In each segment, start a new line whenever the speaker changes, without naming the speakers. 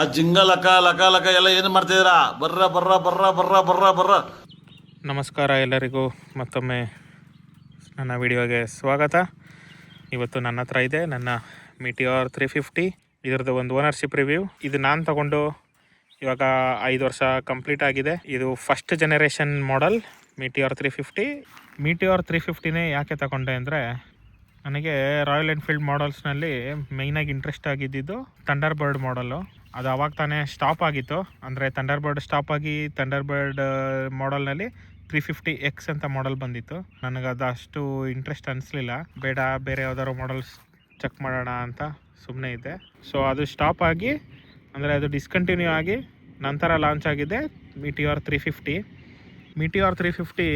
ಆ ಜಿಂಗ ಲಕ ಲಕ ಲಕ ಎಲ್ಲ ಏನು ಮಾಡ್ತಿದ್ದೀರಾ ಬರ್ರ ಬರ್ರ ಬರ್ರ ಬರ್ರ ಬರ್ರ ಬರ್ರ.
ನಮಸ್ಕಾರ ಎಲ್ಲರಿಗೂ. ಮತ್ತೊಮ್ಮೆ ನನ್ನ ವಿಡಿಯೋಗೆ ಸ್ವಾಗತ. ಇವತ್ತು ನನ್ನ ಹತ್ರ ಇದೆ ನನ್ನ ಮಿಟಿಆರ್ ತ್ರೀ ಫಿಫ್ಟಿ ಇದರದ್ದು ಒಂದು ಓನರ್ಶಿಪ್ ರಿವ್ಯೂ ಇದು ನಾನು ತಗೊಂಡು ಇವಾಗ ಐದು ವರ್ಷ ಕಂಪ್ಲೀಟ್ ಆಗಿದೆ. ಇದು first generation model Meteor three fifty Meteor three ಫಿಫ್ಟಿನೇ ಯಾಕೆ ತಗೊಂಡೆ ಅಂದರೆ, ನನಗೆ ರಾಯಲ್ ಎನ್ಫೀಲ್ಡ್ ಮಾಡಲ್ಸ್ನಲ್ಲಿ ಮೇಯ್ನಾಗಿ ಇಂಟ್ರೆಸ್ಟ್ ಆಗಿದ್ದಿದ್ದು ಥಂಡರ್ ಬರ್ಡ್ ಮಾಡಲು ಅದು ಅವಾಗ ತಾನೇ ಸ್ಟಾಪ್ ಆಗಿತ್ತು. ಅಂದರೆ ಥಂಡರ್ ಬರ್ಡ್ ಸ್ಟಾಪ್ ಆಗಿ ಥಂಡರ್ ಬರ್ಡ್ ಮಾಡಲ್ನಲ್ಲಿ ತ್ರೀ ಫಿಫ್ಟಿ ಎಕ್ಸ್ ಅಂತ ಮಾಡಲ್ ಬಂದಿತ್ತು. ನನಗೆ ಅದು ಅಷ್ಟು ಇಂಟ್ರೆಸ್ಟ್ ಅನಿಸ್ಲಿಲ್ಲ. ಬೇಡ, ಬೇರೆ ಯಾವ್ದಾದ್ರು ಮಾಡಲ್ಸ್ ಚೆಕ್ ಮಾಡೋಣ ಅಂತ ಸುಮ್ಮನೆ ಇದ್ದೆ. ಸೊ ಅದು ಸ್ಟಾಪ್ ಆಗಿ, ಅಂದರೆ ಅದು ಡಿಸ್ಕಂಟಿನ್ಯೂ ಆಗಿ ನಂತರ ಲಾಂಚ್ ಆಗಿದೆ Meteor three fifty Meteor three fifty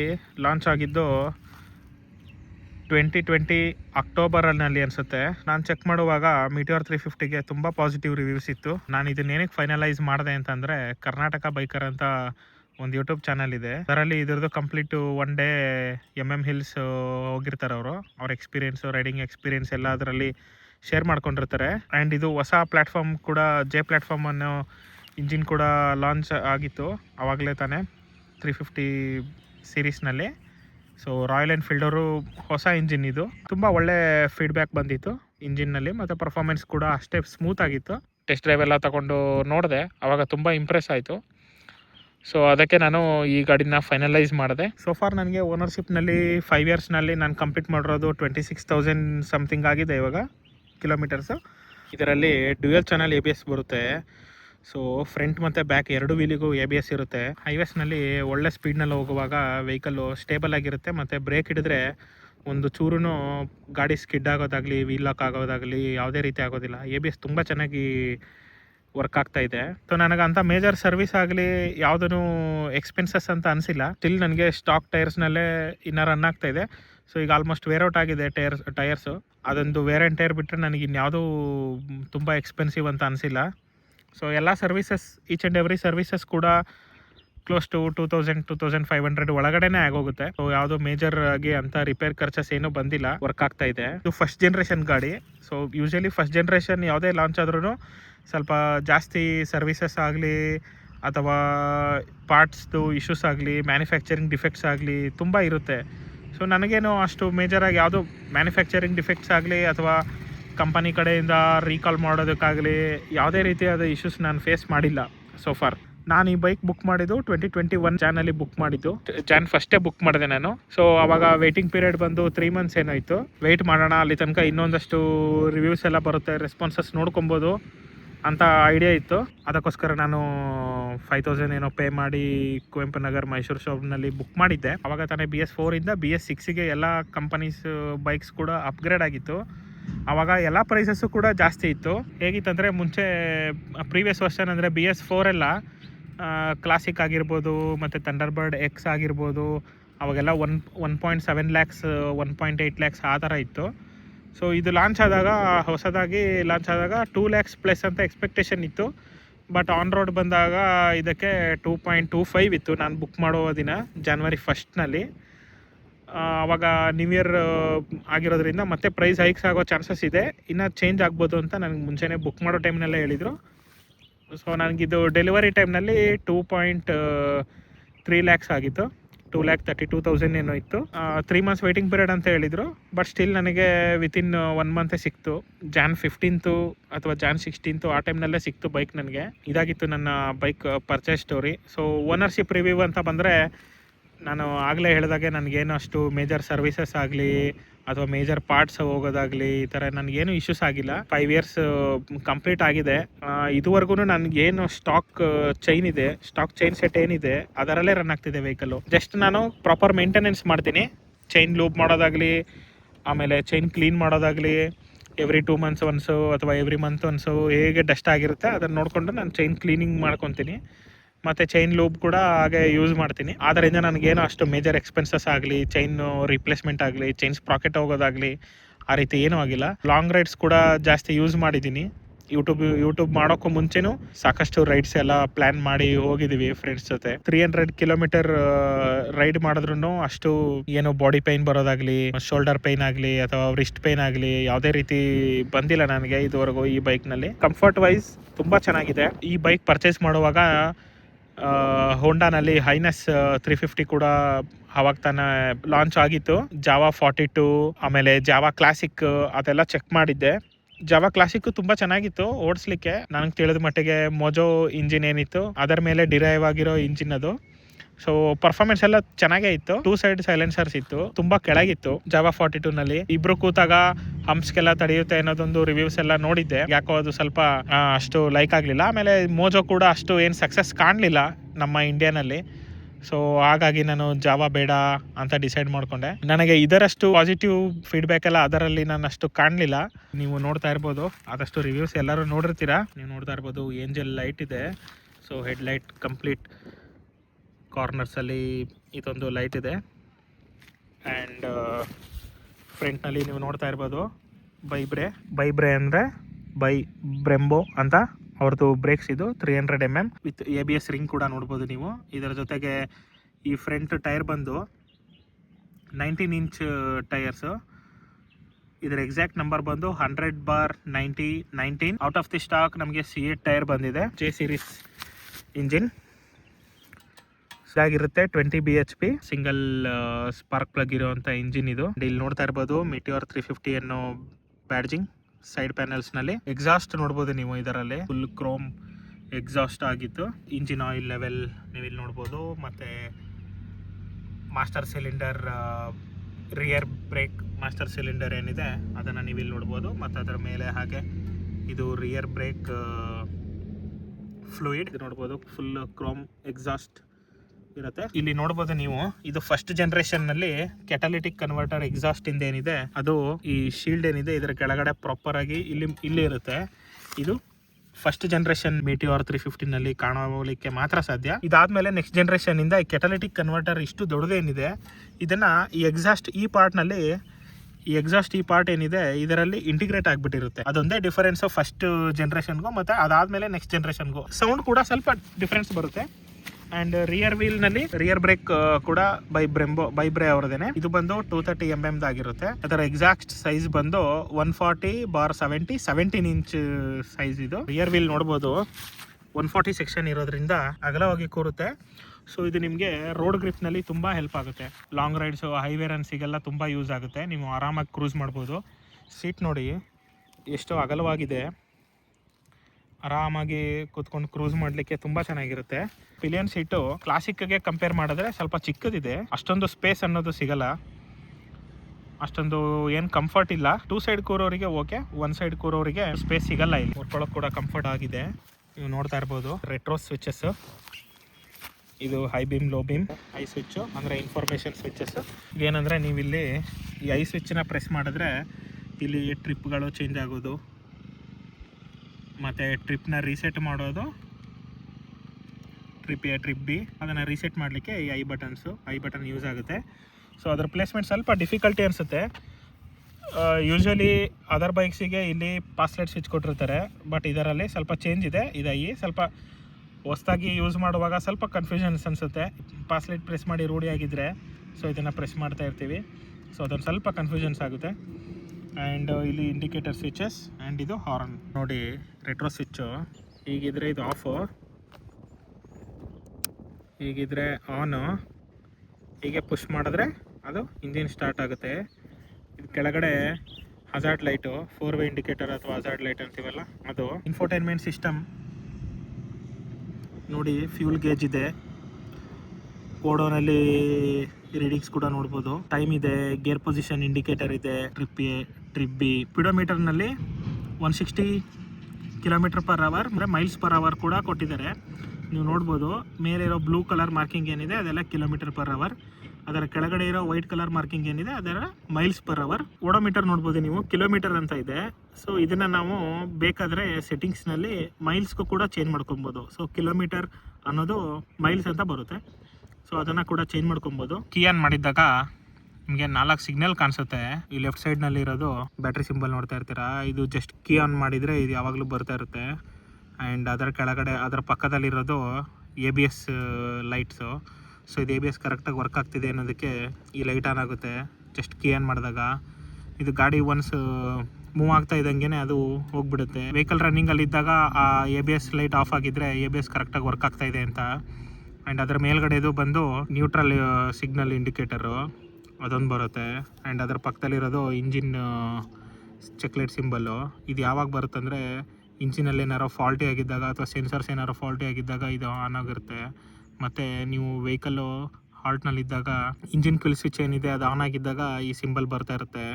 launch ಆಗಿದ್ದು ಟ್ವೆಂಟಿ ಟ್ವೆಂಟಿ ಅಕ್ಟೋಬರ್ನಲ್ಲಿ ಅನಿಸುತ್ತೆ. ನಾನು ಚೆಕ್ ಮಾಡುವಾಗ ಮೀಟಿಯರ್ ತ್ರೀ ಫಿಫ್ಟಿಗೆ ತುಂಬ ಪಾಸಿಟಿವ್ ರಿವ್ಯೂಸ್ ಇತ್ತು. ನಾನು ಇದನ್ನ ಏನಕ್ಕೆ ಫೈನಲೈಸ್ ಮಾಡಿದೆ ಅಂತಂದರೆ ಕರ್ನಾಟಕ ಬೈಕರ್ ಅಂತ ಒಂದು ಯೂಟ್ಯೂಬ್ ಚಾನಲ್ ಇದೆ. ಅದರಲ್ಲಿ ಇದ್ರದ್ದು complete one day M M hills ಹೋಗಿರ್ತಾರೆ ಅವರು. ಅವ್ರ ಎಕ್ಸ್ಪೀರಿಯೆನ್ಸು ರೈಡಿಂಗ್ ಎಕ್ಸ್ಪೀರಿಯೆನ್ಸ್ ಎಲ್ಲ ಅದರಲ್ಲಿ ಶೇರ್ ಮಾಡ್ಕೊಂಡಿರ್ತಾರೆ. ಆ್ಯಂಡ್ ಇದು ಹೊಸ ಪ್ಲ್ಯಾಟ್ಫಾರ್ಮ್ ಕೂಡ ಜೆ ಪ್ಲ್ಯಾಟ್ಫಾರ್ಮ್ ಅನ್ನೋ ಇಂಜಿನ್ ಕೂಡ ಲಾಂಚ್ ಆಗಿತ್ತು. ಆವಾಗಲೇ ತಾನೇ ತ್ರೀ ಫಿಫ್ಟಿ ಸೀರೀಸ್ನಲ್ಲಿ ಸೊ ರಾಯಲ್ ಎನ್ಫೀಲ್ಡವರು ಹೊಸ ಇಂಜಿನ್ ಇದು. ತುಂಬ ಒಳ್ಳೆ ಫೀಡ್ಬ್ಯಾಕ್ ಬಂದಿತ್ತು ಇಂಜಿನ್ನಲ್ಲಿ, ಮತ್ತು ಪರ್ಫಾರ್ಮೆನ್ಸ್ ಕೂಡ ಅಷ್ಟೇ ಸ್ಮೂತ್ ಆಗಿತ್ತು. ಟೆಸ್ಟ್ ಡ್ರೈವ್ ಎಲ್ಲ ತಗೊಂಡು ನೋಡಿದೆ ಆವಾಗ ತುಂಬ ಇಂಪ್ರೆಸ್ ಆಯಿತು. ಸೊ ಅದಕ್ಕೆ ನಾನು ಈ ಗಾಡಿನ ಫೈನಲೈಸ್ ಮಾಡಿದೆ. ಸೊ ಫಾರ್ ನನಗೆ ಓನರ್ಶಿಪ್ನಲ್ಲಿ ಫೈವ್ ಇಯರ್ಸ್ನಲ್ಲಿ ನಾನು ಕಂಪ್ಲೀಟ್ ಮಾಡಿರೋದು ಟ್ವೆಂಟಿ ಸಿಕ್ಸ್ ತೌಸಂಡ್ ಸಮಥಿಂಗ್ ಆಗಿದೆ ಇವಾಗ ಕಿಲೋಮೀಟರ್ಸು ಇದರಲ್ಲಿ dual channel A B S ಬರುತ್ತೆ. ಸೊ ಫ್ರಂಟ್ ಮತ್ತು ಬ್ಯಾಕ್ ಎರಡು ವೀಲಿಗೂ ಎ ಬಿ ಎಸ್ ಇರುತ್ತೆ. ಹೈವೇಸ್ನಲ್ಲಿ ಒಳ್ಳೆ ಸ್ಪೀಡ್ನಲ್ಲಿ ಹೋಗುವಾಗ ವೆಹಿಕಲ್ಲು ಸ್ಟೇಬಲ್ ಆಗಿರುತ್ತೆ. ಮತ್ತು ಬ್ರೇಕ್ ಹಿಡಿದ್ರೆ ಒಂದು ಚೂರು ಗಾಡಿ ಸ್ಕಿಡ್ ಆಗೋದಾಗಲಿ ವೀಲ್ ಲಾಕ್ ಆಗೋದಾಗಲಿ ಯಾವುದೇ ರೀತಿ ಆಗೋದಿಲ್ಲ. ಎ ಬಿ ಎಸ್ ತುಂಬ ಚೆನ್ನಾಗಿ ವರ್ಕ್ ಆಗ್ತಾ ಇದೆ. ಸೊ ನನಗೆ ಅಂಥ ಮೇಜರ್ ಸರ್ವಿಸ್ ಆಗಲಿ ಯಾವುದೂ ಎಕ್ಸ್ಪೆನ್ಸಸ್ ಅಂತ ಅನಿಸಿಲ್ಲ. ಸ್ಟಿಲ್ ನನಗೆ ಸ್ಟಾಕ್ ಟೈರ್ಸ್ನಲ್ಲೇ ಇನ್ನ ರನ್ ಆಗ್ತಾ ಇದೆ. ಸೊ ಈಗ ಆಲ್ಮೋಸ್ಟ್ ವೇರ್ ಔಟ್ ಆಗಿದೆ ಟೈರ್ಸ್ ಟೈರ್ಸು ಅದೊಂದು ವೇರ್ ಆ್ಯಂಡ್ ಟೈರ್ ಬಿಟ್ಟರೆ ನನಗೆ ಇನ್ಯಾವುದೂ ತುಂಬ ಎಕ್ಸ್ಪೆನ್ಸಿವ್ ಅಂತ ಅನಿಸಿಲ್ಲ. ಸೊ ಎಲ್ಲ services each and every services ಕೂಡ close to two thousand two thousand five hundred ಒಳಗಡೆನೇ ಆಗೋಗುತ್ತೆ. ಸೊ ಯಾವುದೋ ಮೇಜರ್ ಆಗಿ ಅಂತ ರಿಪೇರ್ ಖರ್ಚಸ್ ಏನೂ ಬಂದಿಲ್ಲ. ವರ್ಕ್ ಆಗ್ತಾ ಇದೆ. ಇದು ಫಸ್ಟ್ ಜನ್ರೇಷನ್ ಗಾಡಿ. ಸೊ ಯೂಶಲಿ ಫಸ್ಟ್ ಜನ್ರೇಷನ್ ಯಾವುದೇ ಲಾಂಚ್ ಆದ್ರೂ ಸ್ವಲ್ಪ ಜಾಸ್ತಿ ಸರ್ವಿಸಸ್ ಆಗಲಿ ಅಥವಾ ಪಾರ್ಟ್ಸ್ದು ಇಶ್ಯೂಸ್ ಆಗಲಿ ಮ್ಯಾನುಫ್ಯಾಕ್ಚರಿಂಗ್ ಡಿಫೆಕ್ಟ್ಸ್ ಆಗಲಿ ತುಂಬ ಇರುತ್ತೆ. ಸೊ ನನಗೇನು ಅಷ್ಟು ಮೇಜರಾಗಿ ಯಾವುದು ಮ್ಯಾನುಫ್ಯಾಕ್ಚರಿಂಗ್ ಡಿಫೆಕ್ಟ್ಸ್ ಆಗಲಿ ಅಥವಾ ಕಂಪನಿ ಕಡೆಯಿಂದ ರೀಕಾಲ್ ಮಾಡೋದಕ್ಕಾಗಲಿ ಯಾವುದೇ ರೀತಿಯಾದ ಇಶ್ಯೂಸ್ ನಾನು ಫೇಸ್ ಮಾಡಿಲ್ಲ ಸೋ ಫಾರ್ ನಾನು ಈ ಬೈಕ್ ಬುಕ್ ಮಾಡಿದ್ದು ಟ್ವೆಂಟಿ ಟ್ವೆಂಟಿ ಒನ್ ಜಾನಲ್ಲಿ ಬುಕ್ ಮಾಡಿದ್ದು. ಜಾನ್ ಫಸ್ಟೇ ಬುಕ್ ಮಾಡಿದೆ ನಾನು. ಸೊ ಅವಾಗ ವೇಟಿಂಗ್ ಪೀರಿಯಡ್ ಬಂದು ತ್ರೀ ಮಂತ್ಸ್ ಏನೋ ಇತ್ತು ವೆಯ್ಟ್ ಮಾಡೋಣ, ಅಲ್ಲಿ ತನಕ ಇನ್ನೊಂದಷ್ಟು ರಿವ್ಯೂಸ್ ಎಲ್ಲ ಬರುತ್ತೆ ರೆಸ್ಪಾನ್ಸಸ್ ನೋಡ್ಕೊಬೋದು ಅಂತ ಐಡಿಯಾ ಇತ್ತು. ಅದಕ್ಕೋಸ್ಕರ ನಾನು ಫೈವ್ ತೌಸಂಡ್ ಏನೋ ಪೇ ಮಾಡಿ ಕುವೆಂಪು ನಗರ್ ಮೈಸೂರು ಶಾಪ್ನಲ್ಲಿ ಬುಕ್ ಮಾಡಿದ್ದೆ. ಅವಾಗ ತಾನೇ ಬಿ ಎಸ್ ಫೋರಿಂದ ಬಿ ಎಸ್ ಸಿಕ್ಸಿಗೆ ಎಲ್ಲ ಕಂಪನೀಸ್ ಬೈಕ್ಸ್ ಕೂಡ ಅಪ್ಗ್ರೇಡ್ ಆಗಿತ್ತು. ಆವಾಗ ಎಲ್ಲ ಪ್ರೈಸಸ್ಸು ಕೂಡ ಜಾಸ್ತಿ ಇತ್ತು. ಹೇಗಿತ್ತಂದರೆ ಮುಂಚೆ ಪ್ರೀವಿಯಸ್ ವರ್ಷನ್ ಅಂದರೆ ಬಿ ಎಸ್ ಫೋರ್ ಎಲ್ಲ ಕ್ಲಾಸಿಕ್ ಆಗಿರ್ಬೋದು, ಮತ್ತು ಥಂಡರ್ಬರ್ಡ್ ಎಕ್ಸ್ ಆಗಿರ್ಬೋದು, ಅವಾಗೆಲ್ಲ one one point seven lakhs one point eight lakhs ಆ ಥರ ಇತ್ತು. ಸೊ ಇದು ಲಾಂಚ್ ಆದಾಗ, ಹೊಸದಾಗಿ ಲಾಂಚ್ ಆದಾಗ ಟೂ ಲ್ಯಾಕ್ಸ್ ಪ್ಲಸ್ ಅಂತ ಎಕ್ಸ್ಪೆಕ್ಟೇಷನ್ ಇತ್ತು. ಬಟ್ ಆನ್ ರೋಡ್ ಬಂದಾಗ ಇದಕ್ಕೆ ಟೂ ಪಾಯಿಂಟ್ ಟೂ ಫೈವ್ ಇತ್ತು. ನಾನು ಬುಕ್ ಮಾಡೋ ದಿನ ಜಾನ್ವರಿ ಫಸ್ಟ್ನಲ್ಲಿ ಅವಾಗ ನ್ಯೂ ಇಯರ್ ಆಗಿರೋದ್ರಿಂದ ಮತ್ತೆ ಪ್ರೈಸ್ ಹೈಕ್ಸ್ ಆಗೋ ಚಾನ್ಸಸ್ ಇದೆ. ಇನ್ನು ಚೇಂಜ್ ಆಗ್ಬೋದು ಅಂತ ನನಗೆ ಮುಂಚೆನೇ ಬುಕ್ ಮಾಡೋ ಟೈಮ್ನಲ್ಲೇ ಹೇಳಿದರು. ಸೊ ನನಗಿದು ಡೆಲಿವರಿ ಟೈಮ್ನಲ್ಲಿ ಟೂ ಪಾಯಿಂಟ್ ತ್ರೀ ಲ್ಯಾಕ್ಸ್ ಆಗಿತ್ತು. Two lakh thirty two thousand ಏನೋ ಇತ್ತು. ತ್ರೀ ಮಂತ್ಸ್ ವೆಯ್ಟಿಂಗ್ ಪೀರಿಯಡ್ ಅಂತ ಹೇಳಿದರು. ಬಟ್ ಸ್ಟಿಲ್ ನನಗೆ ವಿತಿನ್ ಒನ್ ಮಂತೇ ಸಿಕ್ತು. ಜಾನ್ ಫಿಫ್ಟೀನ್ತು ಅಥವಾ ಜಾನ್ ಸಿಕ್ಸ್ಟೀನ್ತು ಆ ಟೈಮ್ನಲ್ಲೇ ಸಿಕ್ತು ಬೈಕ್ ನನಗೆ. ಇದಾಗಿತ್ತು ನನ್ನ bike purchase story so ownership review ಅಂತ ಬಂದರೆ ನಾನು ಆಗಲೇ ಹೇಳಿದಾಗೆ ನನಗೇನು ಅಷ್ಟು ಮೇಜರ್ ಸರ್ವಿಸಸ್ ಆಗಲಿ ಅಥವಾ ಮೇಜರ್ ಪಾರ್ಟ್ಸ್ ಹೋಗೋದಾಗಲಿ ಈ ಥರ ನನಗೇನು ಇಶ್ಯೂಸ್ ಆಗಿಲ್ಲ. ಫೈವ್ ಇಯರ್ಸ್ ಕಂಪ್ಲೀಟ್ ಆಗಿದೆ. ಇದುವರೆಗೂ ನನಗೇನು ಸ್ಟಾಕ್ ಚೈನ್ ಇದೆ. ಸ್ಟಾಕ್ ಚೈನ್ ಸೆಟ್ ಏನಿದೆ, ಅದರಲ್ಲೇ ರನ್ ಆಗ್ತಿದೆ ವೆಹಿಕಲ್ಲು ಜಸ್ಟ್ ನಾನು ಪ್ರಾಪರ್ ಮೇಂಟೆನೆನ್ಸ್ ಮಾಡ್ತೀನಿ. ಚೈನ್ ಲೂಪ್ ಮಾಡೋದಾಗಲಿ, ಆಮೇಲೆ ಚೈನ್ ಕ್ಲೀನ್ ಮಾಡೋದಾಗಲಿ ಎವ್ರಿ ಟೂ ಮಂತ್ಸ್ ಒನ್ಸು ಅಥವಾ ಎವ್ರಿ ಮಂತ್ ಒನ್ಸು ಹೇಗೆ ಡಸ್ಟ್ ಆಗಿರುತ್ತೆ, ಅದನ್ನು ನೋಡಿಕೊಂಡು ನಾನು ಚೈನ್ ಕ್ಲೀನಿಂಗ್ ಮಾಡ್ಕೊತೀನಿ. ಮತ್ತು ಚೈನ್ ಲೂಪ್ ಕೂಡ ಹಾಗೆ ಯೂಸ್ ಮಾಡ್ತೀನಿ. ಆದ್ದರಿಂದ ನನಗೇನು ಅಷ್ಟು ಮೇಜರ್ ಎಕ್ಸ್ಪೆನ್ಸಸ್ ಆಗಲಿ ಚೈನ್ ರಿಪ್ಲೇಸ್ಮೆಂಟ್ ಆಗಲಿ ಚೈನ್ ಸ್ಪ್ರಾಕೆಟ್ ಹೋಗೋದಾಗಲಿ ಆ ರೀತಿ ಏನೂ ಆಗಿಲ್ಲ. ಲಾಂಗ್ ರೈಡ್ಸ್ ಕೂಡ ಜಾಸ್ತಿ ಯೂಸ್ ಮಾಡಿದ್ದೀನಿ. ಯೂಟ್ಯೂಬ್ ಯೂಟ್ಯೂಬ್ ಮಾಡೋಕ್ಕೂ ಮುಂಚೆನೂ ಸಾಕಷ್ಟು ರೈಡ್ಸ್ ಎಲ್ಲ ಪ್ಲಾನ್ ಮಾಡಿ ಹೋಗಿದ್ದೀವಿ ಫ್ರೆಂಡ್ಸ್ ಜೊತೆ. ತ್ರೀ ಹಂಡ್ರೆಡ್ ಕಿಲೋಮೀಟರ್ ರೈಡ್ ಮಾಡಿದ್ರು ಅಷ್ಟು ಏನು ಬಾಡಿ ಪೈನ್ ಬರೋದಾಗಲಿ ಶೋಲ್ಡರ್ ಪೈನ್ ಆಗಲಿ ಅಥವಾ ರಿಸ್ಟ್ ಪೈನ್ ಆಗಲಿ ಯಾವುದೇ ರೀತಿ ಬಂದಿಲ್ಲ ನನಗೆ ಇದುವರೆಗೂ ಈ ಬೈಕ್ನಲ್ಲಿ ಕಂಫರ್ಟ್ ವೈಸ್ ತುಂಬ ಚೆನ್ನಾಗಿದೆ. ಈ ಬೈಕ್ ಪರ್ಚೇಸ್ ಮಾಡುವಾಗ ಹೋಂಡಾನಲ್ಲಿ ಹೈನಸ್ ತ್ರೀ ಫಿಫ್ಟಿ ಕೂಡ ಅವಾಗ ತಾನೇ ಲಾಂಚ್ ಆಗಿತ್ತು. ಜಾವಾ ಫಾರ್ಟಿ ಟು ಆಮೇಲೆ ಜಾವಾ ಕ್ಲಾಸಿಕ್ ಅದೆಲ್ಲ ಚೆಕ್ ಮಾಡಿದ್ದೆ. ಜಾವಾ ಕ್ಲಾಸಿಕ್ ತುಂಬಾ ಚೆನ್ನಾಗಿತ್ತು ಓಡಿಸ್ಲಿಕ್ಕೆ. ನನಗೆ ತಿಳಿದ ಮಟ್ಟಿಗೆ ಮೊಜೋ ಇಂಜಿನ್ ಏನಿತ್ತು, ಅದರ ಮೇಲೆ ಡಿರೈವ್ ಆಗಿರೋ ಇಂಜಿನ್ ಅದು. ಸೊ ಪರ್ಫಾರ್ಮೆನ್ಸ್ ಎಲ್ಲ ಚೆನ್ನಾಗೇ ಇತ್ತು. ಟೂ ಸೈಡ್ ಸೈಲೆನ್ಸರ್ಸ್ ಇತ್ತು. ತುಂಬಾ ಕೆಳಗಿತ್ತು. ಜಾವಾ ಫಾರ್ಟಿ ಟೂ ನಲ್ಲಿ ಇಬ್ರು ಕೂತಾಗ ಹಂಪ್ಸ್ಗೆಲ್ಲ ತಡೆಯುತ್ತೆ ಅನ್ನೋದೊಂದು ರಿವ್ಯೂಸ್ ಎಲ್ಲ ನೋಡಿದ್ದೆ. ಯಾಕೋ ಅದು ಸ್ವಲ್ಪ ಅಷ್ಟು ಲೈಕ್ ಆಗಲಿಲ್ಲ. ಆಮೇಲೆ ಮೋಜೋ ಕೂಡ ಅಷ್ಟು ಏನು ಸಕ್ಸಸ್ ಕಾಣಲಿಲ್ಲ ನಮ್ಮ ಇಂಡಿಯಾನಲ್ಲಿ ಸೊ ಹಾಗಾಗಿ ನಾನು ಜಾವಾ ಬೇಡ ಅಂತ ಡಿಸೈಡ್ ಮಾಡ್ಕೊಂಡೆ. ನನಗೆ ಇದರಷ್ಟು ಪಾಸಿಟಿವ್ ಫೀಡ್ಬ್ಯಾಕ್ ಎಲ್ಲ ಅದರಲ್ಲಿ ನಾನು ಅಷ್ಟು ಕಾಣಲಿಲ್ಲ. ನೀವು ನೋಡ್ತಾ ಇರ್ಬೋದು. ಆದಷ್ಟು ರಿವ್ಯೂಸ್ ಎಲ್ಲರೂ ನೋಡಿರ್ತೀರಾ. ನೀವು ನೋಡ್ತಾ ಇರ್ಬೋದು ಏಂಜಲ್ ಲೈಟ್ ಇದೆ. ಸೊ ಹೆಡ್ ಲೈಟ್ ಕಂಪ್ಲೀಟ್ ಕಾರ್ನರ್ಸಲ್ಲಿ ಇದೊಂದು ಲೈಟ್ ಇದೆ. ಆ್ಯಂಡ್ ಫ್ರಂಟ್ನಲ್ಲಿ ನೀವು ನೋಡ್ತಾ ಇರ್ಬೋದು ಬೈಬ್ರೆ ಬೈಬ್ರೆ ಅಂದರೆ ಬೈ ಬ್ರೆಂಬೋ ಅಂತ ಅವ್ರದ್ದು ಬ್ರೇಕ್ಸ್ ಇದು three hundred M M with A B S ring ಕೂಡ ನೋಡ್ಬೋದು ನೀವು. ಇದರ ಜೊತೆಗೆ ಈ ಫ್ರಂಟ್ ಟೈರ್ ಬಂದು ನೈನ್ಟೀನ್ ಇಂಚ್ ಟೈರ್ಸು ಇದರ ಎಕ್ಸಾಕ್ಟ್ ನಂಬರ್ ಬಂದು hundred bar ninety nineteen out of the stock ನಮಗೆ ಸಿ ಏಟ್ ಟೈರ್ ಬಂದಿದೆ. ಜೆ ಸಿರೀಸ್ ಇಂಜಿನ್ ಆಗಿರುತ್ತೆ twenty B H P single spark plug ಇರುವಂತ ಇಂಜಿನ್ ಇದು. ಇಲ್ಲಿ ನೋಡ್ತಾ ಇರ್ಬೋದು ಮಿಟಿಯೋರ್ ತ್ರೀ ಫಿಫ್ಟಿ ಅನ್ನೋ ಬ್ಯಾಡ್ಜಿಂಗ್ ಸೈಡ್ ಪ್ಯಾನಲ್ಸ್ನಲ್ಲಿ ಎಕ್ಸಾಸ್ಟ್ ನೋಡ್ಬೋದು ನೀವು ಇದರಲ್ಲಿ. ಫುಲ್ ಕ್ರೋಮ್ ಎಕ್ಸಾಸ್ಟ್ ಆಗಿತ್ತು. ಇಂಜಿನ್ ಆಯಿಲ್ ಲೆವೆಲ್ ನೀವು ಇಲ್ಲಿ ನೋಡ್ಬೋದು. ಮತ್ತೆ master cylinder rear brake master cylinder ಏನಿದೆ ಅದನ್ನು ನೀವು ಇಲ್ಲಿ ನೋಡ್ಬೋದು. ಮತ್ತು ಅದರ ಮೇಲೆ ಹಾಗೆ ಇದು ರಿಯರ್ ಬ್ರೇಕ್ ಫ್ಲೂಯಿಡ್ ನೋಡ್ಬೋದು. ಫುಲ್ ಕ್ರೋಮ್ ಎಕ್ಸಾಸ್ಟ್ ಇರುತ್ತೆ. ಇಲ್ಲಿ ನೋಡಬಹುದು ನೀವು, ಇದು ಫಸ್ಟ್ ಜನರೇಷನ್ನಲ್ಲಿ ಕೆಟಾಲಿಟಿಕ್ ಕನ್ವರ್ಟರ್ ಎಕ್ಸಾಸ್ಟ್ ಇಂದ ಏನಿದೆ, ಅದು ಈ ಶೀಲ್ಡ್ ಏನಿದೆ, ಇದರ ಕೆಳಗಡೆ ಪ್ರಾಪರ್ ಆಗಿ ಇಲ್ಲಿ ಇಲ್ಲಿ ಇರುತ್ತೆ. ಇದು ಫಸ್ಟ್ ಜನರೇಷನ್ ಆರ್ ತ್ರೀ ಫಿಫ್ಟಿನಲ್ಲಿ ಕಾಣಲಿಕ್ಕೆ ಮಾತ್ರ ಸಾಧ್ಯ. ಇದಾದ್ಮೇಲೆ ನೆಕ್ಸ್ಟ್ ಜನರೇಷನ್ ಇಂದ ಕೆಟಾಲಿಟಿಕ್ ಕನ್ವರ್ಟರ್ ಇಷ್ಟು ದೊಡ್ಡದೇನಿದೆ ಇದನ್ನ ಈ ಎಕ್ಸಾಸ್ಟ್ ಈ ಪಾರ್ಟ್ನಲ್ಲಿ, ಈ ಎಕ್ಸಾಸ್ಟ್ ಈ ಪಾರ್ಟ್ ಏನಿದೆ, ಇದರಲ್ಲಿ ಇಂಟಿಗ್ರೇಟ್ ಆಗಿಬಿಟ್ಟಿರುತ್ತೆ. ಅದೊಂದೇ ಡಿಫರೆನ್ಸ್ ಫಸ್ಟ್ ಜನರೇಷನ್ಗೂ ಮತ್ತೆ ಅದಾದ್ಮೇಲೆ ನೆಕ್ಸ್ಟ್ ಜನರೇಷನ್ಗೂ ಸೌಂಡ್ ಕೂಡ ಸ್ವಲ್ಪ ಡಿಫರೆನ್ಸ್ ಬರುತ್ತೆ. ಅಂಡ್ ರಿಯರ್ ವೀಲ್ನಲ್ಲಿ ರಿಯರ್ ಬ್ರೇಕ್ ಕೂಡ ಬೈ ಬ್ರೆಂಬೋ ಬೈ ಬ್ರೇ ಅವರದೇನೆ. ಇದು ಬಂದು ಟೂ ತರ್ಟಿ ಎಂ ಎಂ ಆಗಿರುತ್ತೆ ಅದರ ಎಕ್ಸಾಕ್ಟ್ ಸೈಜ್ ಬಂದು one forty bar seventy seventeen inch size ಇದು. ರಿಯರ್ ವೀಲ್ ನೋಡ್ಬೋದು ಒನ್ ಫಾರ್ಟಿ ಸೆಕ್ಷನ್ ಇರೋದ್ರಿಂದ ಅಗಲವಾಗಿ ಕೂರುತ್ತೆ. ಸೊ ಇದು ನಿಮಗೆ ರೋಡ್ ಗ್ರಿಪ್ನಲ್ಲಿ ತುಂಬ ಹೆಲ್ಪ್ ಆಗುತ್ತೆ. ಲಾಂಗ್ ರೈಡ್ಸು ಹೈವೇ ರನ್ಸಿಗೆಲ್ಲ ತುಂಬ ಯೂಸ್ ಆಗುತ್ತೆ. ನೀವು ಆರಾಮಾಗಿ ಕ್ರೂಸ್ ಮಾಡ್ಬೋದು. ಸೀಟ್ ನೋಡಿ, ಎಷ್ಟು ಅಗಲವಾಗಿದೆ. ಆರಾಮಾಗಿ ಕೂತ್ಕೊಂಡು ಕ್ರೂಸ್ ಮಾಡಲಿಕ್ಕೆ ತುಂಬ ಚೆನ್ನಾಗಿರುತ್ತೆ. ಪಿಲಿಯನ್ ಸೀಟು ಕ್ಲಾಸಿಕ್ಗೆ ಕಂಪೇರ್ ಮಾಡಿದ್ರೆ ಸ್ವಲ್ಪ ಚಿಕ್ಕದಿದೆ. ಅಷ್ಟೊಂದು ಸ್ಪೇಸ್ ಅನ್ನೋದು ಸಿಗಲ್ಲ. ಅಷ್ಟೊಂದು ಏನು ಕಂಫರ್ಟ್ ಇಲ್ಲ. ಟೂ ಸೈಡ್ ಕೂರೋರಿಗೆ ಓಕೆ ಒನ್ ಸೈಡ್ ಕೂರೋರಿಗೆ ಸ್ಪೇಸ್ ಸಿಗಲ್ಲ ಇಲ್ಲಿ. ಕೂರ್ಕೊಳ್ಳೋಕೆ ಕೂಡ ಕಂಫರ್ಟ್ ಆಗಿದೆ. ನೀವು ನೋಡ್ತಾ ಇರ್ಬೋದು ರೆಟ್ರೋ ಸ್ವಿಚಸ್ ಇದು high beam low beam I switch ಅಂದರೆ ಇನ್ಫಾರ್ಮೇಷನ್ ಸ್ವಿಚಸ್ ಏನಂದರೆ ನೀವಿಲ್ಲಿ ಈ ಐ ಸ್ವಿಚ್ಚನ್ನ ಪ್ರೆಸ್ ಮಾಡಿದ್ರೆ ಇಲ್ಲಿ ಟ್ರಿಪ್ಗಳು ಚೇಂಜ್ ಆಗೋದು. ಮತ್ತು ಟ್ರಿಪ್ನ ರೀಸೆಟ್ ಮಾಡೋದು. ಟ್ರಿಪ್ ಎ ಟ್ರಿಪ್ ಬಿ ಅದನ್ನು ರೀಸೆಟ್ ಮಾಡಲಿಕ್ಕೆ ಈ I buttons I button use ಆಗುತ್ತೆ. ಸೊ ಅದರ ಪ್ಲೇಸ್ಮೆಂಟ್ ಸ್ವಲ್ಪ ಡಿಫಿಕಲ್ಟಿ ಅನಿಸುತ್ತೆ. ಯೂಶ್ವಲಿ ಅದರ್ ಬೈಕ್ಸಿಗೆ ಇಲ್ಲಿ ಪಾಸ್ಲೈಟ್ ಸ್ವಿಚ್ ಕೊಟ್ಟಿರ್ತಾರೆ ಬಟ್ ಇದರಲ್ಲಿ ಸ್ವಲ್ಪ ಚೇಂಜ್ ಇದೆ. ಇದು ಐ ಸ್ವಲ್ಪ ಹೊಸ್ದಾಗಿ ಯೂಸ್ ಮಾಡುವಾಗ ಸ್ವಲ್ಪ ಕನ್ಫ್ಯೂಷನ್ಸ್ ಅನಿಸುತ್ತೆ. ಪಾಸ್ಲೈಟ್ ಪ್ರೆಸ್ ಮಾಡಿ ರೂಢಿಯಾಗಿದ್ದರೆ ಸೊ ಇದನ್ನು ಪ್ರೆಸ್ ಮಾಡ್ತಾ ಇರ್ತೀವಿ. ಸೊ ಅದೊಂದು ಸ್ವಲ್ಪ ಕನ್ಫ್ಯೂಷನ್ಸ್ ಆಗುತ್ತೆ. ಆ್ಯಂಡ್ ಇಲ್ಲಿ ಇಂಡಿಕೇಟರ್ ಸ್ವಿಚಸ್ ಆ್ಯಂಡ್ ಇದು ಹಾರ್ನ್ ನೋಡಿ ರೆಟ್ರೋ ಸ್ವಿಚ್ಚು. ಹೀಗಿದ್ರೆ ಇದು ಆಫು. ಹೀಗಿದ್ರೆ ಆನು. ಹೀಗೆ ಪುಷ್ ಮಾಡಿದ್ರೆ ಅದು ಇಂಜಿನ್ ಸ್ಟಾರ್ಟ್ ಆಗುತ್ತೆ. ಇದು ಕೆಳಗಡೆ hazard light, four way indicator ಅಥವಾ ಹಜಾರ್ಡ್ ಲೈಟ್ ಅಂತೀವಲ್ಲ, ಅದು. Infotainment system. ನೋಡಿ, ಫ್ಯೂಲ್ ಗೇಜ್ ಇದೆ. ಓಡೋನಲ್ಲಿ ರೀಡಿಂಗ್ಸ್ ಕೂಡ ನೋಡ್ಬೋದು. ಟೈಮ್ ಇದೆ, ಗೇರ್ ಪೊಸಿಷನ್ ಇಂಡಿಕೇಟರ್ ಇದೆ trip A trip B ಪಿಡೋಮೀಟರ್ನಲ್ಲಿ one sixty kilometre per hour, ಅಂದರೆ ಮೈಲ್ಸ್ ಪರ್ ಅವರ್ ಕೂಡ ಕೊಟ್ಟಿದ್ದಾರೆ. ನೀವು ನೋಡ್ಬೋದು, ಮೇಲೆ ಇರೋ ಬ್ಲೂ ಕಲರ್ ಮಾರ್ಕಿಂಗ್ ಏನಿದೆ, ಅದೆಲ್ಲ ಕಿಲೋಮೀಟರ್ ಪರ್ ಅವರ್. ಅದರ ಕೆಳಗಡೆ ಇರೋ ವೈಟ್ ಕಲರ್ ಮಾರ್ಕಿಂಗ್ ಏನಿದೆ, ಅದರ ಮೈಲ್ಸ್ ಪರ್ ಅವರ್. ಓಡೋಮೀಟರ್ ನೋಡ್ಬೋದು ನೀವು, ಕಿಲೋಮೀಟರ್ ಅಂತ ಇದೆ. ಸೊ ಇದನ್ನ ನಾವು ಬೇಕಾದರೆ ಸೆಟ್ಟಿಂಗ್ಸ್ನಲ್ಲಿ ಮೈಲ್ಸ್ಗೂ ಕೂಡ ಚೇಂಜ್ ಮಾಡ್ಕೊಬೋದು. ಸೊ ಕಿಲೋಮೀಟರ್ ಅನ್ನೋದು ಮೈಲ್ಸ್ ಅಂತ ಬರುತ್ತೆ. ಸೊ ಅದನ್ನು ಕೂಡ ಚೇಂಜ್ ಮಾಡ್ಕೊಬೋದು. ಕೀ ಆನ್ ಮಾಡಿದ್ದಾಗ ನಿಮಗೆ ನಾಲ್ಕು ಸಿಗ್ನಲ್ ಕಾಣಿಸುತ್ತೆ. ಈ ಲೆಫ್ಟ್ ಸೈಡ್ನಲ್ಲಿ ಇರೋದು ಬ್ಯಾಟ್ರಿ ಸಿಂಬಲ್ ನೋಡ್ತಾ ಇರ್ತೀರಾ? ಇದು ಜಸ್ಟ್ ಕೀ ಆನ್ ಮಾಡಿದರೆ ಇದು ಯಾವಾಗಲೂ ಬರ್ತಾ ಇರುತ್ತೆ. ಆ್ಯಂಡ್ ಅದರ ಕೆಳಗಡೆ, ಅದರ ಪಕ್ಕದಲ್ಲಿರೋದು A B S lights so ಇದು ಎ ಬಿ ಎಸ್ ಕರೆಕ್ಟಾಗಿ ವರ್ಕ್ ಆಗ್ತಿದೆ ಅನ್ನೋದಕ್ಕೆ ಈ ಲೈಟ್ ಆನ್ ಆಗುತ್ತೆ. ಜಸ್ಟ್ ಕೀ ಆನ್ ಮಾಡಿದಾಗ. ಇದು ಗಾಡಿ ಒನ್ಸ್ ಮೂವ್ ಆಗ್ತಾ ಇದ್ದಂಗೆ ಅದು ಹೋಗ್ಬಿಡುತ್ತೆ. ವೆಹಿಕಲ್ ರನ್ನಿಂಗಲ್ಲಿ ಇದ್ದಾಗ ಆ A B S light off ಆಗಿದ್ರೆ ಎ ಬಿ ಎಸ್ ಕರೆಕ್ಟಾಗಿ ವರ್ಕ್ ಆಗ್ತಾ ಇದೆ ಅಂತ. ಆ್ಯಂಡ್ ಅದರ ಮೇಲ್ಗಡೆದು ಬಂದು ನ್ಯೂಟ್ರಲ್ ಸಿಗ್ನಲ್ ಇಂಡಿಕೇಟರು ಅದೊಂದು ಬರುತ್ತೆ. ಆ್ಯಂಡ್ ಅದರ ಪಕ್ಕದಲ್ಲಿರೋದು ಇಂಜಿನ್ ಚೆಕ್ಲೇಟ್ ಸಿಂಬಲ್ಲು ಇದು ಯಾವಾಗ ಬರುತ್ತಂದರೆ ಇಂಜಿನಲ್ಲಿ ಏನಾರೋ ಫಾಲ್ಟಿ ಆಗಿದ್ದಾಗ ಅಥವಾ ಸೆನ್ಸರ್ಸ್ ಏನಾರೋ ಫಾಲ್ಟಿ ಆಗಿದ್ದಾಗ ಇದು ಆನ್ ಆಗಿರುತ್ತೆ. ಮತ್ತು ನೀವು ವೆಹಿಕಲ್ಲು ಹಾಲ್ಟ್ನಲ್ಲಿದ್ದಾಗ ಇಂಜಿನ್ ಕಿಲ್ ಸ್ವಿಚ್ ಏನಿದೆ ಅದು ಆನ್ ಆಗಿದ್ದಾಗ ಈ ಸಿಂಬಲ್ ಬರ್ತಾ ಇರುತ್ತೆ.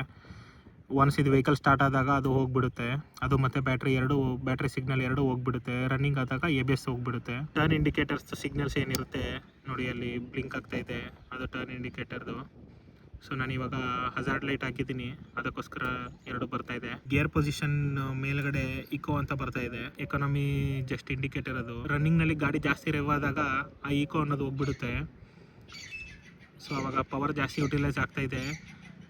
ಒನ್ಸ್ ಇದು ವೆಹಿಕಲ್ ಸ್ಟಾರ್ಟ್ ಆದಾಗ ಅದು ಹೋಗ್ಬಿಡುತ್ತೆ. ಅದು ಮತ್ತೆ ಬ್ಯಾಟ್ರಿ ಎರಡು ಬ್ಯಾಟ್ರಿ ಸಿಗ್ನಲ್ ಎರಡು ಹೋಗ್ಬಿಡುತ್ತೆ. ರನ್ನಿಂಗ್ ಆದಾಗ ಎ ಬಿ ಎಸ್ ಹೋಗ್ಬಿಡುತ್ತೆ. ಟರ್ನ್ ಇಂಡಿಕೇಟರ್ಸ್ ಸಿಗ್ನಲ್ಸ್ ಏನಿರುತ್ತೆ? ನೋಡಿ, ಅಲ್ಲಿ ಬ್ಲಿಂಕ್ ಆಗ್ತಾ ಇದೆ. ಅದು ಟರ್ನ್ ಇಂಡಿಕೇಟರ್ದು ಸೊ ನಾನು ಇವಾಗ ಹಜಾರ್ಡ್ ಲೈಟ್ ಹಾಕಿದ್ದೀನಿ. ಅದಕ್ಕೋಸ್ಕರ ಎರಡು ಬರ್ತಾ ಇದೆ. ಗೇರ್ ಪೊಸಿಷನ್ ಮೇಲ್ಗಡೆ ಇಕೋ ಅಂತ ಬರ್ತಾ ಇದೆ. ಎಕಾನಮಿ ಜಸ್ಟ್ ಇಂಡಿಕೇಟರ್ ಅದು. ರನ್ನಿಂಗ್ನಲ್ಲಿ ಗಾಡಿ ಜಾಸ್ತಿ ರೆವ್ ಆದಾಗ ಆ ಇಕೋ ಅನ್ನೋದು ಹೋಗ್ಬಿಡುತ್ತೆ. ಸೊ ಅವಾಗ ಪವರ್ ಜಾಸ್ತಿ ಯುಟಿಲೈಸ್ ಆಗ್ತಾ ಇದೆ.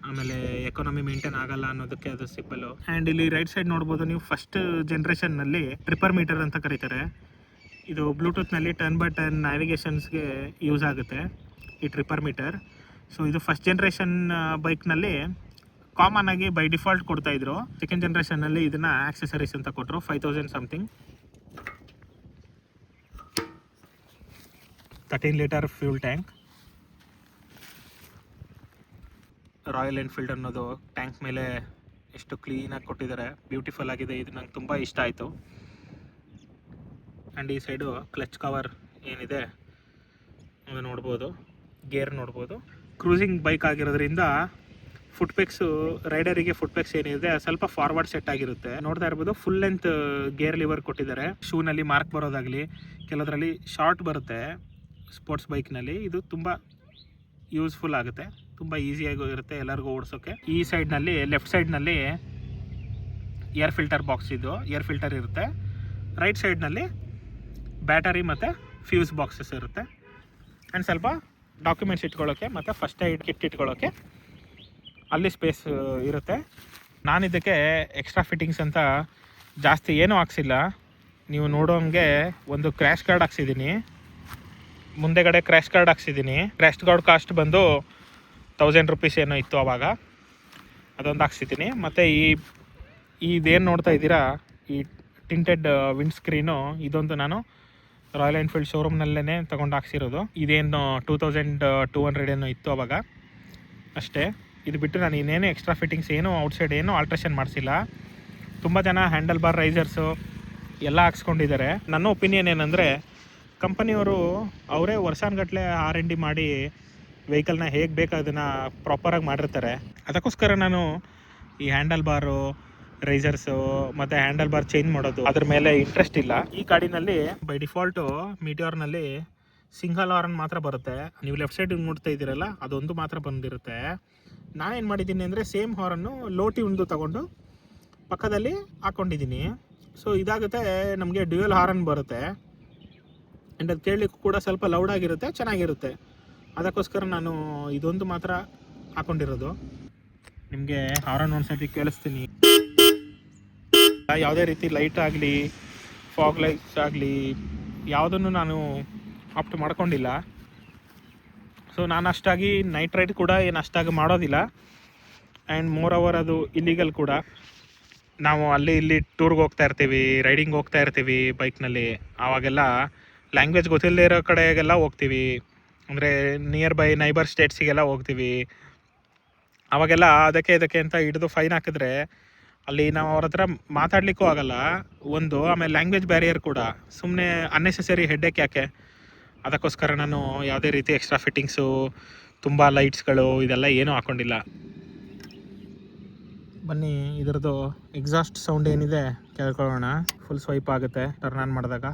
ಆಮೇಲೆ ಎಕಾನಮಿ ಮೇಂಟೈನ್ ಆಗಲ್ಲ ಅನ್ನೋದಕ್ಕೆ ಅದು ಸಿಂಪಲ್ಲು. ಆ್ಯಂಡ್ ಇಲ್ಲಿ ರೈಟ್ ಸೈಡ್ ನೋಡ್ಬೋದು ನೀವು ಫಸ್ಟ್ ಜನ್ರೇಷನ್ನಲ್ಲಿ ಟ್ರಿಪರ್ ಮೀಟರ್ ಅಂತ ಕರೀತಾರೆ. ಇದು ಬ್ಲೂಟೂತ್ನಲ್ಲಿ ಟರ್ನ್ ಬೈ ಟರ್ನ್ ನ್ಯಾವಿಗೇಷನ್ಸ್ಗೆ ಯೂಸ್ ಆಗುತ್ತೆ ಈ ಟ್ರಿಪರ್ ಮೀಟರ್ ಸೊ ಇದು ಫಸ್ಟ್ ಜನ್ರೇಷನ್ ಬೈಕ್ನಲ್ಲಿ ಕಾಮನ್ ಆಗಿ ಬೈ ಡಿಫಾಲ್ಟ್ ಕೊಡ್ತಾ ಇದ್ರು. ಸೆಕೆಂಡ್ ಜನ್ರೇಷನ್ನಲ್ಲಿ ಇದನ್ನ ಆಕ್ಸೆಸರೀಸ್ ಅಂತ ಕೊಟ್ಟರು five thousand something thirteen litre fuel tank Royal Enfield ಅನ್ನೋದು ಟ್ಯಾಂಕ್ ಮೇಲೆ ಎಷ್ಟು ಕ್ಲೀನಾಗಿ ಕೊಟ್ಟಿದ್ದಾರೆ ಬ್ಯೂಟಿಫುಲ್ ಆಗಿದೆ, ಇದು ನಂಗೆ ತುಂಬ ಇಷ್ಟ ಆಯಿತು. ಆ್ಯಂಡ್ ಈ ಸೈಡು ಕ್ಲಚ್ ಕವರ್ ಏನಿದೆ ನೋಡ್ಬೋದು ಗೇರ್ ನೋಡ್ಬೋದು. ಕ್ರೂಸಿಂಗ್ ಬೈಕ್ ಆಗಿರೋದ್ರಿಂದ ಫುಟ್ ಪೆಕ್ಸು ರೈಡರಿಗೆ ಫುಟ್ ಪೆಕ್ಸ್ ಏನಿದೆ, ಸ್ವಲ್ಪ ಫಾರ್ವರ್ಡ್ ಸೆಟ್ ಆಗಿರುತ್ತೆ. ನೋಡ್ತಾ ಇರ್ಬೋದು ಫುಲ್ ಲೆಂತ್ ಗೇರ್ ಲಿವರ್ ಕೊಟ್ಟಿದ್ದಾರೆ. ಶೂನಲ್ಲಿ ಮಾರ್ಕ್ ಬರೋದಾಗಲಿ ಕೆಲವರಲ್ಲಿ ಶಾರ್ಟ್ ಬರುತ್ತೆ ಸ್ಪೋರ್ಟ್ಸ್ ಬೈಕ್ನಲ್ಲಿ ಇದು ತುಂಬ ಯೂಸ್ಫುಲ್ ಆಗುತ್ತೆ, ತುಂಬ ಈಸಿಯಾಗಿ ಇರುತ್ತೆ ಎಲ್ಲರಿಗೂ ಓಡಿಸೋಕ್ಕೆ ಈ ಸೈಡ್ನಲ್ಲಿ ಲೆಫ್ಟ್ ಸೈಡ್ನಲ್ಲಿ ಏರ್ ಫಿಲ್ಟರ್ ಬಾಕ್ಸ್ ಇದು ಏರ್ ಫಿಲ್ಟರ್ ಇರುತ್ತೆ. ರೈಟ್ ಸೈಡ್ನಲ್ಲಿ ಬ್ಯಾಟರಿ ಮತ್ತು ಫ್ಯೂಸ್ ಬಾಕ್ಸಸ್ ಇರುತ್ತೆ. ಆ್ಯಂಡ್ ಸ್ವಲ್ಪ ಡಾಕ್ಯುಮೆಂಟ್ಸ್ ಇಟ್ಕೊಳ್ಳೋಕ್ಕೆ ಮತ್ತು ಫಸ್ಟ್ ಏಡ್ ಕಿಟ್ ಇಟ್ಕೊಳ್ಳೋಕ್ಕೆ ಅಲ್ಲಿ ಸ್ಪೇಸ್ ಇರುತ್ತೆ. ನಾನು ಇದಕ್ಕೆ ಎಕ್ಸ್ಟ್ರಾ ಫಿಟ್ಟಿಂಗ್ಸ್ ಅಂತ ಜಾಸ್ತಿ ಏನೂ ಹಾಕ್ಸಿಲ್ಲ. ನೀವು ನೋಡೋಂಗೆ ಒಂದು ಕ್ರ್ಯಾಶ್ ಕಾರ್ಡ್ ಹಾಕ್ಸಿದ್ದೀನಿ ಮುಂದೆಗಡೆ ಕ್ರ್ಯಾಶ್ ಕಾರ್ಡ್ ಹಾಕ್ಸಿದ್ದೀನಿ ಕ್ರ್ಯಾಶ್ ಕಾರ್ಡ್ ಕಾಸ್ಟ್ ಬಂದು ತೌಸಂಡ್ ರುಪೀಸ್ ಏನೋ ಇತ್ತು ಆವಾಗ ಅದೊಂದು ಹಾಕ್ಸಿದ್ದೀನಿ ಮತ್ತು ಈ, ಇದೇನು ನೋಡ್ತಾ ಇದ್ದೀರಾ? ಈ ಟಿಂಟೆಡ್ ವಿಂಡ್ ಸ್ಕ್ರೀನು ಇದೊಂದು ನಾನು ರಾಯಲ್ ಎನ್ಫೀಲ್ಡ್ ಶೋರೂಮ್ನಲ್ಲೇ ತೊಗೊಂಡು ಹಾಕ್ಸಿರೋದು. ಇದೇನು ಟೂ ತೌಸಂಡ್ ಟೂ ಹಂಡ್ರೆಡ್ ಏನೋ ಇತ್ತು ಅವಾಗ. ಅಷ್ಟೇ. ಇದು ಬಿಟ್ಟು ನಾನು ಇನ್ನೇನು ಎಕ್ಸ್ಟ್ರಾ ಫಿಟ್ಟಿಂಗ್ಸ್ ಏನು ಔಟ್ಸೈಡ್ ಏನು ಆಲ್ಟ್ರೇಷನ್ ಮಾಡಿಸಿಲ್ಲ. ತುಂಬ ಜನ ಹ್ಯಾಂಡಲ್ ಬಾರ್ ರೈಸರ್ಸು ಎಲ್ಲ ಹಾಕ್ಸ್ಕೊಂಡಿದ್ದಾರೆ. ನನ್ನ ಒಪಿನಿಯನ್ ಏನಂದರೆ, ಕಂಪನಿಯವರು ಅವರೇ ವರ್ಷಾನ್ಗಟ್ಲೆ ಆರ್ ಎನ್ ಡಿ ಮಾಡಿ ವೆಹಿಕಲ್ನ ಹೇಗೆ ಬೇಕೋ ಅದನ್ನು ಪ್ರಾಪರಾಗಿ ಮಾಡಿರ್ತಾರೆ. ಅದಕ್ಕೋಸ್ಕರ ನಾನು ಈ ಹ್ಯಾಂಡಲ್ ಬಾರು ರೈಸರ್ಸು ಮತ್ತೆ ಹ್ಯಾಂಡಲ್ ಬಾರ್ ಚೇಂಜ್ ಮಾಡೋದು. ಅದ್ರ ಮೇಲೆ ಇಂಟ್ರೆಸ್ಟ್ ಇಲ್ಲ. ಈ ಕಾಡಿನಲ್ಲಿ ಬೈ ಡಿಫಾಲ್ಟು ಮೀಟಿಯೋರ್ನಲ್ಲಿ ಸಿಂಗಲ್ ಹಾರ್ನ್ ಮಾತ್ರ ಬರುತ್ತೆ. ನೀವು ಲೆಫ್ಟ್ ಸೈಡ್ ನೋಡ್ತಾ ಇದ್ದೀರಲ್ಲ ಅದೊಂದು ಮಾತ್ರ ಬಂದಿರುತ್ತೆ. ನಾನೇನು ಮಾಡಿದ್ದೀನಿ ಅಂದರೆ ಸೇಮ್ ಹಾರನ್ನು ಲೋಟಿ ಟ್ಯೂನ್ದು ತಗೊಂಡು ಪಕ್ಕದಲ್ಲಿ ಹಾಕ್ಕೊಂಡಿದ್ದೀನಿ ಸೊ ಇದಾಗುತ್ತೆ ನಮಗೆ ಡ್ಯೂಯಲ್ ಹಾರನ್ ಬರುತ್ತೆ. ಆ್ಯಂಡ್ ಅದು ಕೇಳಲಿಕ್ಕೂ ಕೂಡ ಸ್ವಲ್ಪ ಲೌಡ್ ಆಗಿರುತ್ತೆ ಚೆನ್ನಾಗಿರುತ್ತೆ. ಅದಕ್ಕೋಸ್ಕರ ನಾನು ಇದೊಂದು ಮಾತ್ರ ಹಾಕೊಂಡಿರೋದು. ನಿಮಗೆ ಹಾರನ್ ಒಂದು ಸರ್ತಿ ಕೇಳಿಸ್ತೀನಿ. ಯಾವುದೇ ರೀತಿ ಲೈಟ್ ಆಗಲಿ ಫಾಗ್ ಲೈಟ್ಸ್ ಆಗಲಿ, ಯಾವುದನ್ನು ನಾನು ಆಪ್ಟ್ ಮಾಡ್ಕೊಂಡಿಲ್ಲ. ಸೊ ನಾನು ಅಷ್ಟಾಗಿ ನೈಟ್ ರೈಡ್ ಕೂಡ ಏನು ಅಷ್ಟಾಗಿ ಮಾಡೋದಿಲ್ಲ. ಆ್ಯಂಡ್ ಮೋರ್ ಅವರ್ ಅದು ಇಲ್ಲಿಗಲ್ ಕೂಡ. ನಾವು ಅಲ್ಲಿ ಇಲ್ಲಿ ಟೂರ್ಗೆ ಹೋಗ್ತಾ ಇರ್ತೀವಿ ರೈಡಿಂಗ್ ಹೋಗ್ತಾ ಇರ್ತೀವಿ ಬೈಕ್ನಲ್ಲಿ ಆವಾಗೆಲ್ಲ ಲ್ಯಾಂಗ್ವೇಜ್ ಗೊತ್ತಿಲ್ಲದೆ ಇರೋ ಕಡೆಗೆಲ್ಲ ಹೋಗ್ತೀವಿ. ಅಂದರೆ ನಿಯರ್ ಬೈ ನೈಬರ್ ಸ್ಟೇಟ್ಸಿಗೆಲ್ಲ ಹೋಗ್ತೀವಿ. ಆವಾಗೆಲ್ಲ ಅದಕ್ಕೆ ಇದಕ್ಕೆ ಅಂತ ಹಿಡಿದು ಫೈನ್ ಹಾಕಿದ್ರೆ ಅಲ್ಲಿ ನಾವು ಅವ್ರ ಹತ್ರ ಮಾತಾಡ್ಲಿಕ್ಕೂ ಆಗಲ್ಲ. ಒಂದು, ಆಮೇಲೆ ಲ್ಯಾಂಗ್ವೇಜ್ ಬ್ಯಾರಿಯರ್ ಕೂಡ. ಸುಮ್ಮನೆ ಅನ್ನೆಸೆಸರಿ ಹೆಡ್ಡೇಕ್ ಯಾಕೆ? ಅದಕ್ಕೋಸ್ಕರ ನಾನು ಯಾವುದೇ ರೀತಿ ಎಕ್ಸ್ಟ್ರಾ ಫಿಟ್ಟಿಂಗ್ಸು ತುಂಬ ಲೈಟ್ಸ್ಗಳು ಇದೆಲ್ಲ ಏನೂ ಹಾಕ್ಕೊಂಡಿಲ್ಲ ಬನ್ನಿ, ಇದರದ್ದು ಎಕ್ಸಾಸ್ಟ್ ಸೌಂಡ್ ಏನಿದೆ ಕೇಳ್ಕೊಳ್ಳೋಣ. ಫುಲ್ ಸ್ವೈಪ್ ಆಗುತ್ತೆ. ಟರ್ನ್ ಆನ್ ಮಾಡಿದಾಗ.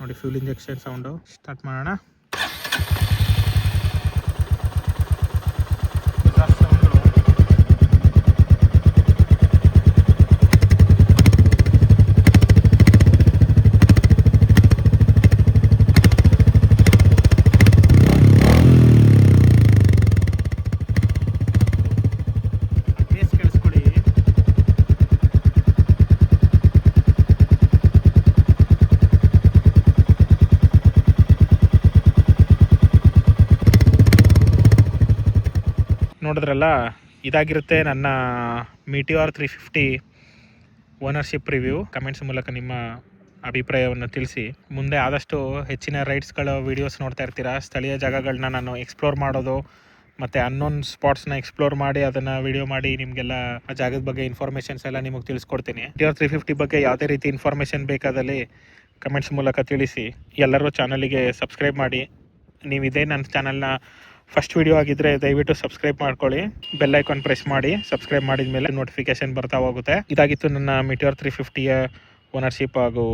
ನೋಡಿ ಫ್ಯೂಲ್ ಇಂಜೆಕ್ಷನ್ ಸೌಂಡು ಸ್ಟಾರ್ಟ್ ಮಾಡೋಣ. ನೋಡಿದ್ರಲ್ಲ, ಇದಾಗಿರುತ್ತೆ ನನ್ನ Meteor three fifty ownership review comments ಮೂಲಕ ನಿಮ್ಮ ಅಭಿಪ್ರಾಯವನ್ನು ತಿಳಿಸಿ. ಮುಂದೆ ಆದಷ್ಟು ಹೆಚ್ಚಿನ ರೈಡ್ಸ್ಗಳ ವೀಡಿಯೋಸ್ ನೋಡ್ತಾ ಇರ್ತೀರಾ? ಸ್ಥಳೀಯ ಜಾಗಗಳನ್ನ ನಾನು ಎಕ್ಸ್ಪ್ಲೋರ್ ಮಾಡೋದು, ಮತ್ತು ಅನ್ನೋನ್ ಸ್ಪಾಟ್ಸ್ನ ಎಕ್ಸ್ಪ್ಲೋರ್ ಮಾಡಿ, ಅದನ್ನು ವಿಡಿಯೋ ಮಾಡಿ, ನಿಮಗೆಲ್ಲ ಆ ಜಾಗದ ಬಗ್ಗೆ ಇನ್ಫಾರ್ಮೇಷನ್ಸ್ ಎಲ್ಲ ನಿಮಗೆ ತಿಳಿಸ್ಕೊಡ್ತೀನಿ. ಟಿಆರ್ ತ್ರೀ ಫಿಫ್ಟಿ ಬಗ್ಗೆ ಯಾವುದೇ ರೀತಿ ಇನ್ಫಾರ್ಮೇಷನ್ ಬೇಕಾದಲ್ಲಿ ಕಮೆಂಟ್ಸ್ ಮೂಲಕ ತಿಳಿಸಿ. ಎಲ್ಲರೂ ಚಾನಲಿಗೆ ಸಬ್ಸ್ಕ್ರೈಬ್ ಮಾಡಿ. ನೀವು ಇದೇ ನನ್ನ ಚಾನಲ್ನ ಫಸ್ಟ್ ವಿಡಿಯೋ ಆಗಿದ್ರೆ ದಯವಿಟ್ಟು ಸಬ್ಸ್ಕ್ರೈಬ್ ಮಾಡ್ಕೊಳ್ಳಿ. ಬೆಲ್ ಐಕಾನ್ ಪ್ರೆಸ್ ಮಾಡಿ. ಸಬ್ಸ್ಕ್ರೈಬ್ ಮಾಡಿದ ಮೇಲೆ ನೋಟಿಫಿಕೇಶನ್ ಬರ್ತಾ ಹೋಗುತ್ತೆ. ಇದಾಗಿತ್ತು ನನ್ನ ಮಿಟಿಆರ್ ತ್ರೀ ಫಿಫ್ಟಿಯ ಓನರ್ಶಿಪ್ ಹಾಗೂ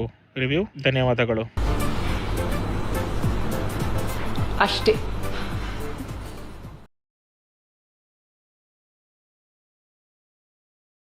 ರಿವ್ಯೂ ಧನ್ಯವಾದಗಳು.
ಅಷ್ಟೇ.